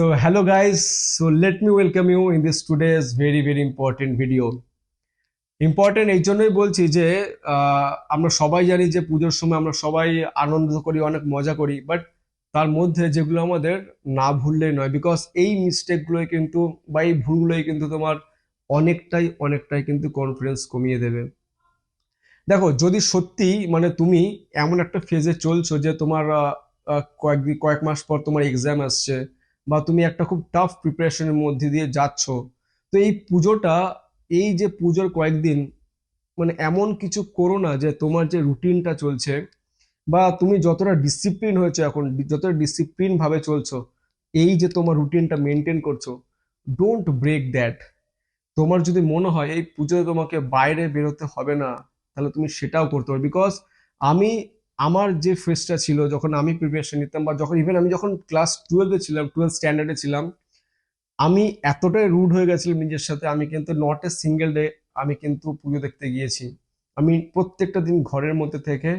So hello guys, so let me welcome you in this today's very very important video. Important এই জন্যই বলছি যে আমরা সবাই জানি যে পুজোর সময় আমরা সবাই আনন্দ করি অনেক মজা করি বাট তার মধ্যে যেগুলো আমাদের না ভুললেই নয় বিকজ এই মিস্টেকগুলোই কিন্তু বা এই ভুলগুলোই কিন্তু তোমার অনেকটাই অনেকটাই কিন্তু কনফিডেন্স কমিয়ে দেবে দেখো যদি সত্যি মানে তুমি এমন একটা ফেজে চলছো যে তোমার কয়েকদিন কয়েক মাস পর তোমার এক্সাম আসছে বা তুমি একটা খুব টাফ প্রিপারেশনের মধ্যে দিয়ে যাচ্ছ, তো এই পুজোটা, এই যে পুজোর কয়েকদিন মানে এমন কিছু করো না যে তোমার যে রুটিনটা চলছে বা তুমি যতটা ডিসিপ্লিন হয়েছে এখন, যতটা ডিসিপ্লিন ভাবে চলছো, এই যে তোমার রুটিনটা মেনটেন করছ ডোন্ট ব্রেক দ্যাট তোমার যদি মনে হয় এই পুজোতে তোমাকে বাইরে বেরোতে হবে না, তাহলে তুমি সেটাও করতে পারো বিকজ আমি আমার যে ফেসটা ছিল, যখন আমি প্রিপারেশন নিতাম বা যখন ইভেন আমি যখন ক্লাস টুয়েলভে ছিলাম টুয়েলভ স্ট্যান্ডার্ডে ছিলাম, আমি এতটাই রুড হয়ে গেছিলাম নিজের সাথে, আমি কিন্তু নট এ সিঙ্গেল ডে আমি কিন্তু পুজো দেখতে গিয়েছি। আমি প্রত্যেকটা দিন ঘরের মধ্যে থেকে,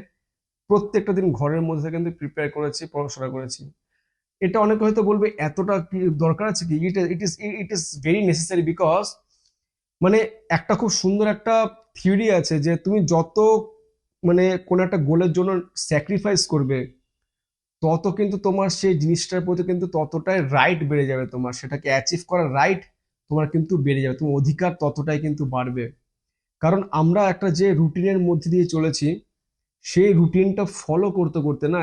প্রত্যেকটা দিন ঘরের মধ্যে থেকে কিন্তু প্রিপেয়ার করেছি, পড়াশোনা করেছি। এটা অনেকে হয়তো বলবে, এতটা দরকার আছে কি? It it is it is very necessary because মানে একটা খুব সুন্দর একটা থিওরি আছে যে তুমি যত মানে কোনো একটা গোলের জন্য স্যাক্রিফাইস করবে, তত কিন্তু তোমার সেই জিনিসটার প্রতি কিন্তু ততটাই রাইট বেড়ে যাবে তোমার। সেটাকে অ্যাচিভ করার রাইট তোমার কিন্তু বেড়ে যাবে, তোমার অধিকার ততটাই কিন্তু বাড়বে। কারণ আমরা একটা যে রুটিনের মধ্যে দিয়ে চলেছি, সেই রুটিনটা ফলো করতে করতে না,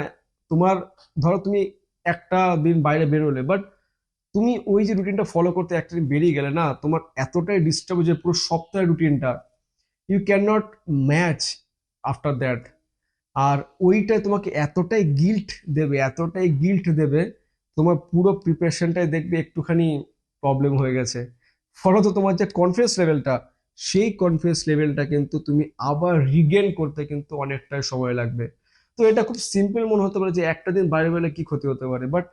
তোমার ধরো তুমি একটা দিন বাইরে বেরোলে বাট তুমি ওই যে রুটিনটা ফলো করতে একটা দিন বেরিয়ে গেলে না, তোমার এতটাই ডিস্টার্ব যে পুরো সপ্তাহের রুটিনটা you can not match after that আর ওইটাই তোমাকে এতটাই গিল্ট দেবে, এতটাই গিল্ট দেবে, তোমার পুরো প্রিপারেশনটাই দেখবে একটুখানি প্রবলেম হয়ে গেছে। ফলত তোমার যে কনফিডেন্স লেভেলটা সেই কনফিডেন্স লেভেলটা কিন্তু তুমি আবার রিগেন করতে কিন্তু অনেকটাই সময় লাগবে। তো এটা খুব সিম্পল মনে হতে পারে যে একটা দিন বাইরে বেরোলে কি ক্ষতি হতে পারে বাট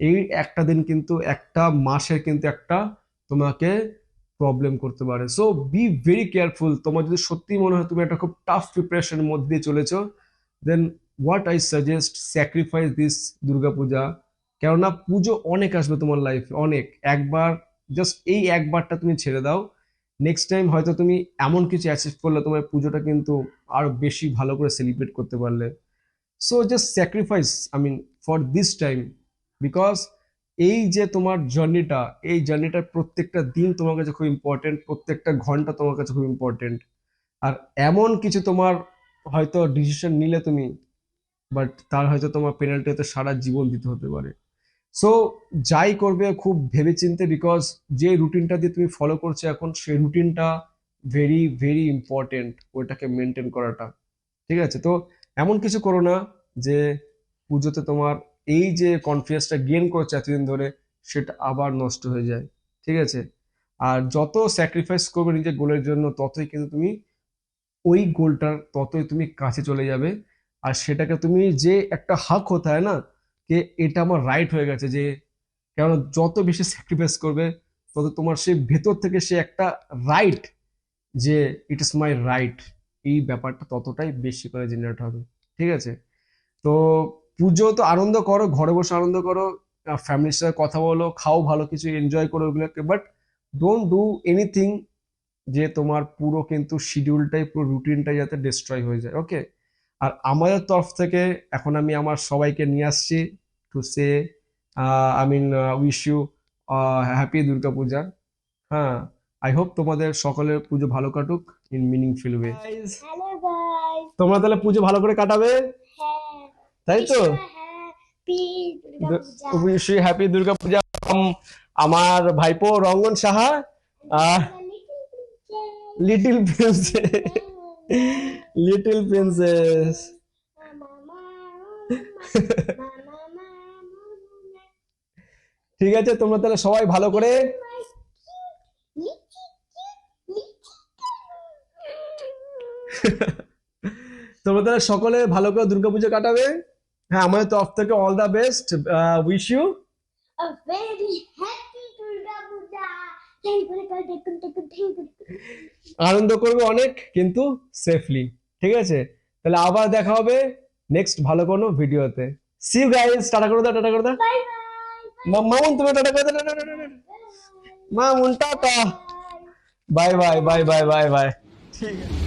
এই একটা দিন কিন্তু একটা মাসের কিন্তু একটা তোমাকে প্রবলেম করতে পারে। সো বি ভেরি কেয়ারফুল তোমার যদি সত্যি মনে হয় তুমি একটা খুব টাফ প্রিপারেশনের মধ্যে চলেছো then what I suggest sacrifice this Durga Puja. কেননা পুজো অনেক আসবে তোমার লাইফে অনেক। একবার জাস্ট এই একবারটা তুমি ছেড়ে দাও। নেক্সট টাইম হয়তো তুমি এমন কিছু অ্যাচিভ করলে তোমার পুজোটা কিন্তু আরও বেশি ভালো করে সেলিব্রেট করতে পারলে। So just sacrifice I mean for this time because এই যে তোমার জার্নিটা এই জার্নিটার প্রত্যেকটা দিন তোমার কাছে খুব ইম্পর্টেন্ট প্রত্যেকটা ঘণ্টা তোমার কাছে খুব ইম্পর্টেন্ট আর এমন কিছু তোমার হয়তো ডিসিশন নিলে তুমি বাট তার হয়তো তোমার পেনাল্টি হয়তো সারা জীবন দিতে হতে পারে। সো যাই করবে খুব ভেবেচিন্তে বিকজ যে রুটিনটা দিয়ে তুমি ফলো করছ এখন, সেই রুটিনটা ভেরি ভেরি ইম্পর্টেন্ট ওইটাকে মেনটেন করাটা। ঠিক আছে? তো এমন কিছু করো না যে পুজোতে তোমার এই যে কনফিডেন্সটা গেইন করছ এতদিন ধরে, সেটা আবার নষ্ট হয়ে যায়। ঠিক আছে? আর যত স্যাক্রিফাইস করবে নিজের গোলের জন্য, ততই কিন্তু তুমি ওই গোলটার ততই তুমি কাছে চলে যাবে। আর সেটাকে তুমি যে একটা হাক হতে হয় না, যে এটা আমার রাইট হয়ে গেছে, যে কেন যত বেশি স্যাক্রিফাইস করবে, তত তোমার সে ভেতর থেকে সে একটা রাইট যে ইট ইস মাই রাইট এই ব্যাপারটা ততটাই বেশি করে জেনারেট হবে। ঠিক আছে? তো পুজো তো আনন্দ করো ঘরে বসে আনন্দ করো ফ্যামিলির সাথে কথা বলো খাও ভালো কিছু এনজয় করো ওগুলোকে বাট ডোন্ট ডু এনিথিং যে তোমার পুরো কিন্তু শিডিউলটাই পুরো রুটিনটাই যাতে ডিস্ট্রয় হয়ে যায় ওকে আর আমাদের তরফ থেকে এখন আমি আমার সবাইকে নিয়ে আসছি to say I mean wish you happy Durga Puja হ্যাঁ? আই হোপ তোমাদের সকলের পুজো ভালো কাটুক ইন মিনিংফুল ওয়ে তোমরা তাহলে পুজো ভালো করে কাটাবে? তাই তো? Wish happy Durga Puja. আমার ভাইপো Rangan Saha little princess little princess ঠিক আছে তোমরা তাহলে সবাই ভালো করে তোমরা তাহলে সকলে ভালো করে দুর্গাপুজো কাটাবে। হ্যাঁ আমাদের তরফ থেকে all the best wish you A very happy Durga Puja. আনন্দ করবে অনেক কিন্তু সেফলি ঠিক আছে? তাহলে আবার দেখা হবে নেক্সট ভালো কোনো ভিডিওতে। সি ইউ গাইস টাটা করে দাও টাটা করে দাও। মামুন তুমি টাটা করে দাও। Mamun tata. Bye bye bye bye bye bye ঠিক আছে।